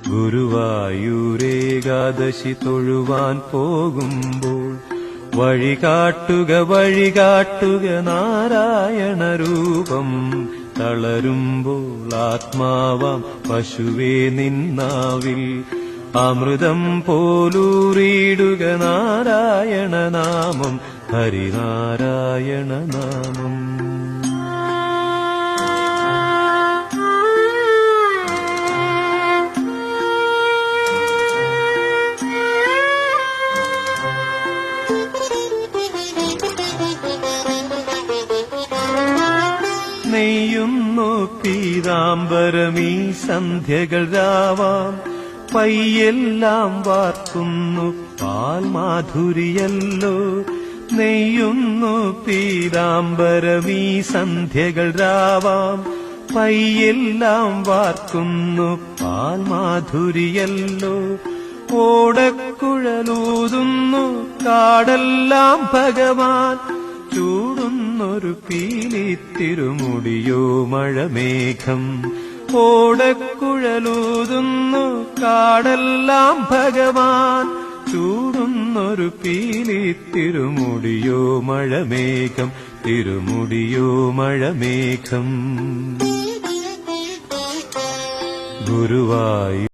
ഗുരുവായൂരേകാദശി തൊഴുവാൻ പോകുമ്പോൾ വഴികാട്ടുക വഴികാട്ടുക നാരായണ രൂപം തളരുമ്പോൾ ആത്മാവാം പശുവേ നിന്നാവിൽ അമൃതം പോലൂറിയിടുക നാരായണ നാമം ഹരിനാരായണ നാമം. നെയ്യുന്നു പീതാംബരമീ സന്ധ്യകൾ രാവാം. പയ്യെല്ലാം വാർക്കുന്നു പാൽമാധുരിയല്ലോ. നെയ്യുന്നു പീതാംബരമീ സന്ധ്യകൾ രാവാം. പയ്യെല്ലാം വാർക്കുന്നു പാൽമാധുരിയല്ലോ. ഓടക്കുഴലൂതുന്നു കാടെല്ലാം ഭഗവാൻ. ചൂടുന്നൊരു പീലി തിരുമുടിയോ മഴമേഘം. ഓടക്കുഴലൂതുന്നു കാടെല്ലാം ഭഗവാൻ. ചൂടുന്നൊരു പീലി തിരുമുടിയോ മഴമേഘം. തിരുമുടിയോ മഴമേഘം. ഗുരുവായൂർ